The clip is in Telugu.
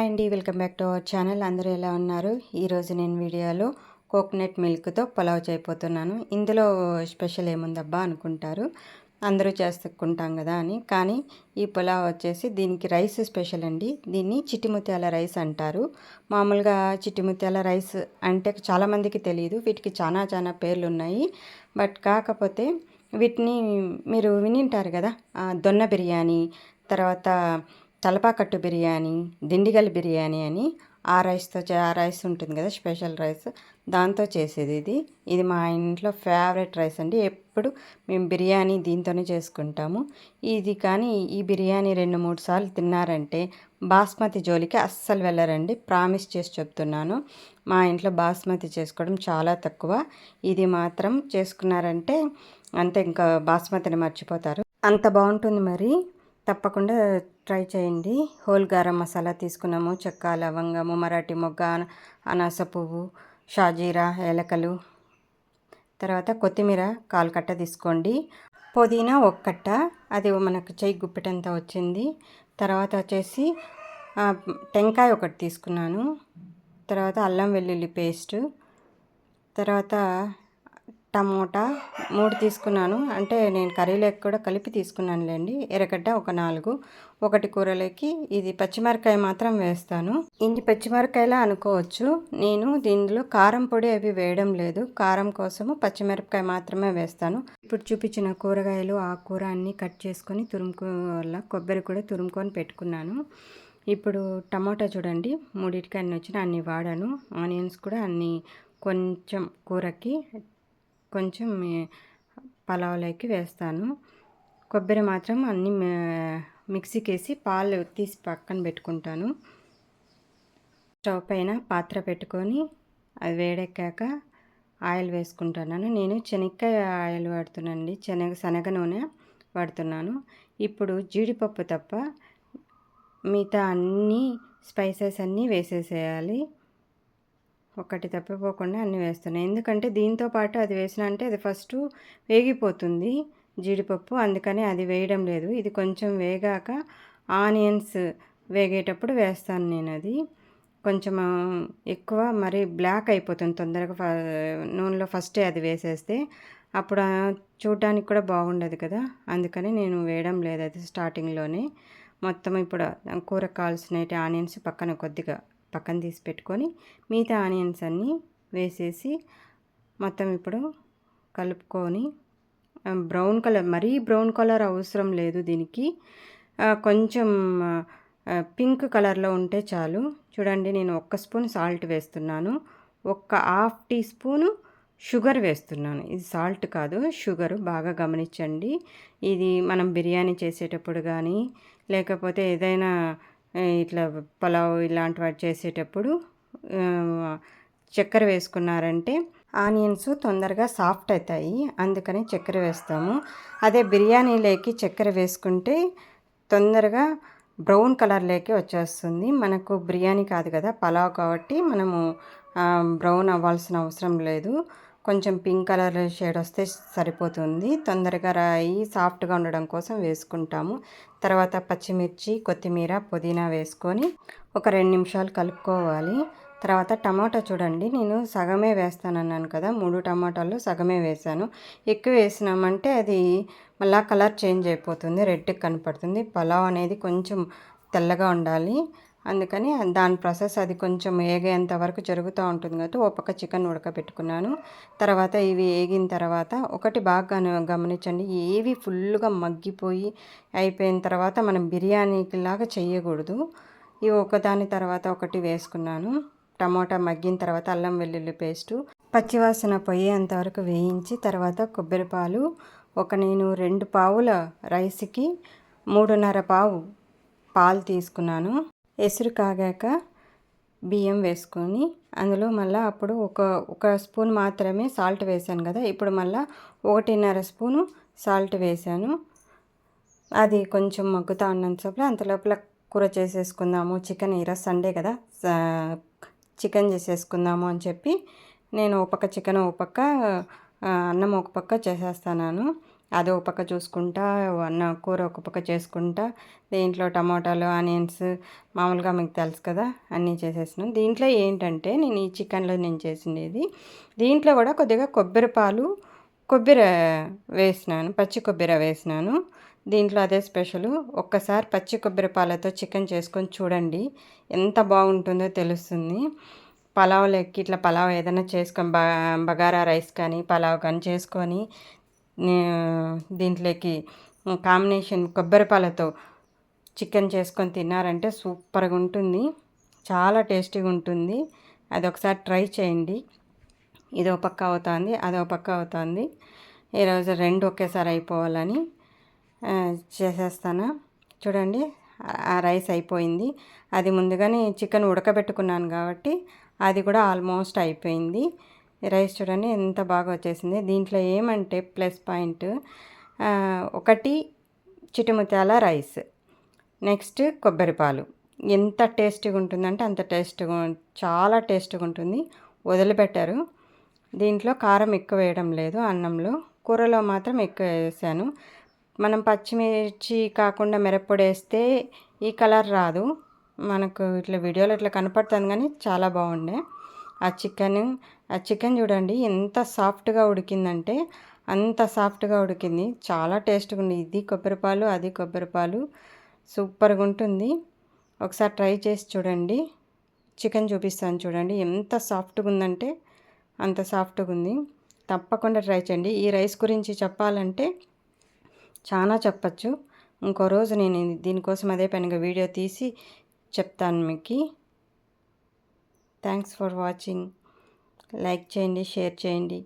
అండి welcome back to our channel. అందరూ ఎలా ఉన్నారు? ఈరోజు నేను వీడియోలో కోకోనట్ మిల్క్తో పులావ్ చేయబోతున్నాను. ఇందులో స్పెషల్ ఏముందబ్బా అనుకుంటారు? అందరూ చేసుకుంటాం కదా అని. కానీ ఈ పులావ్ వచ్చేసి దీనికి రైస్ స్పెషల్ అండి. దీన్ని చిట్టిముత్యాల రైస్ అంటారు. మామూలుగా చిట్టిముత్యాల రైస్ అంటే చాలామందికి తెలియదు వీటికి చాలా చాలా పేర్లు ఉన్నాయి బట్ కాకపోతే వీటిని మీరు వినింటారు కదా? దొన్న బిర్యానీ తర్వాత తలపాకట్టు బిర్యానీ దిండిగల్ బిర్యానీ అని ఆ రైస్తో ఆ రైస్ ఉంటుంది కదా స్పెషల్ రైస్. దాంతో చేసేది ఇది. ఇది మా ఇంట్లో ఫేవరెట్ రైస్ అండి. ఎప్పుడు మేము బిర్యానీ దీంతోనే చేసుకుంటాము. ఇది కానీ ఈ బిర్యానీ రెండు మూడు సార్లు తిన్నారంటే బాస్మతి జోలికి అస్సలు వెళ్ళరండి. ప్రామిస్ చేసి చెప్తున్నాను. మా ఇంట్లో బాస్మతి చేసుకోవడం చాలా తక్కువ. ఇది మాత్రం చేసుకున్నారంటే అంతే ఇంకా బాస్మతిని మర్చిపోతారు. అంత బాగుంటుంది మరి. తప్పకుండా ట్రై చేయండి. హోల్ గారం మసాలా తీసుకున్నాము. చెక్క లవంగము మరాఠీ మొగ్గ అనాస పువ్వు షాజీరా ఏలకలు. తర్వాత కొత్తిమీర కాలు కట్ట తీసుకోండి. పుదీనా ఒక కట్ట. అది మనకు చెయ్యి గుప్పెటంత వచ్చింది. తర్వాత వచ్చేసి టెంకాయ ఒకటి తీసుకున్నాను. తర్వాత అల్లం వెల్లుల్లి పేస్ట్. తర్వాత టమోటా మూడు తీసుకున్నాను. అంటే నేను కర్రీలోకి కూడా కలిపి తీసుకున్నానులేండి. ఎర్రగడ్డ ఒక నాలుగు ఒకటి కూరలోకి. ఇది పచ్చిమిరకాయ మాత్రం వేస్తాను. ఇది పచ్చిమిరకాయలా అనుకోవచ్చు. నేను దీనిలో కారం పొడి అవి వేయడం లేదు. కారం కోసము పచ్చిమిరపకాయ మాత్రమే వేస్తాను. ఇప్పుడు చూపించిన కూరగాయలు ఆకుకూర అన్నీ కట్ చేసుకొని తురుముకోవాల. కొబ్బరి కూడా తురుముకొని పెట్టుకున్నాను. ఇప్పుడు టమాటా చూడండి. మూడింటికి అన్నీ వచ్చిన అన్ని వాడాను. ఆనియన్స్ కూడా అన్నీ కొంచెం కూరకి కొంచెం పలావ్లోకి వేస్తాను. కొబ్బరి మాత్రం అన్నీ మిక్సీకి వేసి పాలు తీసి పక్కన పెట్టుకుంటాను. స్టవ్ పైన పాత్ర పెట్టుకొని అది వేడెక్కాక ఆయిల్ వేసుకుంటున్నాను. నేను శనక్కాయ ఆయిల్ వాడుతున్నానండి. శనగ శనగ నూనె వాడుతున్నాను. ఇప్పుడు జీడిపప్పు తప్ప మిగతా అన్నీ స్పైసెస్ అన్నీ వేసేసేయాలి. ఒకటి తప్పిపోకుండా అన్నీ వేస్తున్నాను ఎందుకంటే దీంతో పాటు అది వేసిన అంటే అది ఫస్ట్ వేగిపోతుంది జీడిపప్పు. అందుకని అది వేయడం లేదు. ఇది కొంచెం వేగాక ఆనియన్స్ వేగేటప్పుడు వేస్తాను నేను అది కొంచెం ఎక్కువ మరి బ్లాక్ అయిపోతుంది తొందరగా నూనెలో ఫస్టే అది వేసేస్తే. అప్పుడు చూడడానికి కూడా బాగుండదు కదా. అందుకని నేను వేయడం లేదు అది స్టార్టింగ్లోనే. మొత్తం ఇప్పుడు కూర కావాల్సిన ఆనియన్స్ పక్కన కొద్దిగా పక్కన తీసి పెట్టుకొని మిగతా ఆనియన్స్ అన్నీ వేసేసి మొత్తం ఇప్పుడు కలుపుకొని బ్రౌన్ కలర్ మరీ బ్రౌన్ కలర్ అవసరం లేదు దీనికి. కొంచెం పింక్ కలర్లో ఉంటే చాలు. చూడండి నేను ఒక్క స్పూన్ సాల్ట్ వేస్తున్నాను. ఒక్క హాఫ్ టీ స్పూను షుగర్ వేస్తున్నాను. ఇది సాల్ట్ కాదు షుగర్. బాగా గమనించండి. ఇది మనం బిర్యానీ చేసేటప్పుడు కానీ లేకపోతే ఏదైనా ఇట్లా పలావ్ ఇలాంటి వాటి చేసేటప్పుడు చక్కెర వేసుకున్నారంటే ఆనియన్స్ తొందరగా సాఫ్ట్ అవుతాయి అందుకని చక్కెర వేస్తాము. అదే బిర్యానీలోకి చక్కెర వేసుకుంటే తొందరగా బ్రౌన్ కలర్లోకి వచ్చేస్తుంది. మనకు బిర్యానీ కాదు కదా పలావ్ కాబట్టి మనము బ్రౌన్ అవ్వాల్సిన అవసరం లేదు. కొంచెం పింక్ కలర్ షేడ్ వస్తే సరిపోతుంది. తొందరగా రాయి సాఫ్ట్గా ఉండడం కోసం వేసుకుంటాము. తర్వాత పచ్చిమిర్చి కొత్తిమీర పుదీనా వేసుకొని ఒక రెండు నిమిషాలు కలుపుకోవాలి. తర్వాత టమాటా చూడండి. నేను సగమే వేస్తానన్నాను కదా. మూడు టమాటాలు సగమే వేసాను ఎక్కువ వేసినామంటే అది మళ్ళా కలర్ చేంజ్ అయిపోతుంది. రెడ్ కనపడుతుంది. పలావ్ అనేది కొంచెం తెల్లగా ఉండాలి. అందుకని దాని ప్రాసెస్ అది కొంచెం ఏగేంత వరకు జరుగుతూ ఉంటుంది కాబట్టి ఓ పక్క చికెన్ ఉడకబెట్టుకున్నాను. తర్వాత ఇవి ఏగిన తర్వాత ఒకటి బాగా గమనించండి. ఏవి ఫుల్గా మగ్గిపోయి అయిపోయిన తర్వాత మనం బిర్యానీకి లాగా చేయకూడదు ఇవి ఒకదాని తర్వాత ఒకటి వేసుకున్నాను. టమోటా మగ్గిన తర్వాత అల్లం వెల్లుల్లి పేస్టు పచ్చివాసన పోయేంత వరకు వేయించి తర్వాత కొబ్బరి పాలు ఒక నేను రెండు పావుల రైస్కి మూడున్నర పావు పాలు తీసుకున్నాను. ఎసురు కాగాక బియ్యం వేసుకొని అందులో మళ్ళీ అప్పుడు ఒక ఒక స్పూన్ మాత్రమే సాల్ట్ వేసాను కదా. ఇప్పుడు మళ్ళీ ఒకటిన్నర స్పూను సాల్ట్ వేసాను అది కొంచెం మగ్గుతా ఉన్నంతసేపు అంత లోపల కూర చేసేసుకుందాము. చికెన్ ఈరోజు సండే కదా. చికెన్ చేసేసుకుందాము అని చెప్పి నేను ఒక పక్క చికెన్ ఒక పక్క అన్నం ఒక పక్క చేసేస్తాను అది ఒక పక్క చూసుకుంటా అన్న కూర ఒక పక్క చేసుకుంటా. దీంట్లో టమాటాలు ఆనియన్స్ మామూలుగా మీకు తెలుసు కదా అన్నీ చేసేసినాను దీంట్లో ఏంటంటే నేను ఈ చికెన్లో నేను చేసినది దీంట్లో కూడా కొద్దిగా కొబ్బరి పాలు కొబ్బరి వేసినాను పచ్చి కొబ్బరి వేసినాను. దీంట్లో అదే స్పెషల్ ఒక్కసారి పచ్చి కొబ్బరి పాలతో చికెన్ చేసుకొని చూడండి ఎంత బాగుంటుందో తెలుస్తుంది. పలావ్ లెక్కి ఇట్లా పలావ్ ఏదైనా చేసుకొని బగారా రైస్ కానీ పలావ్ కానీ చేసుకొని దీంట్లోకి కాంబినేషన్ కొబ్బరి పాలతో చికెన్ చేసుకొని తిన్నారంటే సూపర్గా ఉంటుంది. చాలా టేస్టీగా ఉంటుంది. అది ఒకసారి ట్రై చేయండి. ఇది ఒక పక్క అవుతుంది అదో పక్క అవుతుంది. ఈరోజు రెండు ఒకేసారి అయిపోవాలని చేసేస్తాను? చూడండి ఆ రైస్ అయిపోయింది. అది ముందుగానే చికెన్ ఉడకబెట్టుకున్నాను కాబట్టి అది కూడా ఆల్మోస్ట్ అయిపోయింది. రైస్ చూడండి ఎంత బాగా వచ్చేసింది. దీంట్లో ఏమంటే ప్లస్ పాయింట్ ఒకటి చిటిముత్యాల రైస్ నెక్స్ట్ కొబ్బరి పాలు. ఎంత టేస్ట్గా ఉంటుందంటే అంత టేస్ట్గా చాలా టేస్ట్గా ఉంటుంది. వదిలిపెట్టారు. దీంట్లో కారం ఎక్కువ వేయడం లేదు అన్నంలో. కూరలో మాత్రం ఎక్కువ వేసాను. మనం పచ్చిమిర్చి కాకుండా మిరప్పొడి వేస్తే ఈ కలర్ రాదు. మనకు ఇట్లా వీడియోలో ఇట్లా కనపడుతుంది కానీ చాలా బాగుండే. ఆ చికెన్ ఆ చికెన్ చూడండి ఎంత సాఫ్ట్గా ఉడికిందంటే అంత సాఫ్ట్గా ఉడికింది. చాలా టేస్ట్గా ఉంది. ఇది కొబ్బరిపాలు అది కొబ్బరిపాలు సూపర్గా ఉంటుంది. ఒకసారి ట్రై చేసి చూడండి. చికెన్ చూపిస్తాను చూడండి. ఎంత సాఫ్ట్గా ఉందంటే అంత సాఫ్ట్గా ఉంది. తప్పకుండా ట్రై చేయండి. ఈ రైస్ గురించి చెప్పాలంటే చాలా చెప్పచ్చు. ఇంకో రోజు నేను దీనికోసం అదే పనిగా వీడియో తీసి చెప్తాను మీకు. థ్యాంక్స్ ఫర్ వాచింగ్ లైక్ చేయండి షేర్ చేయండి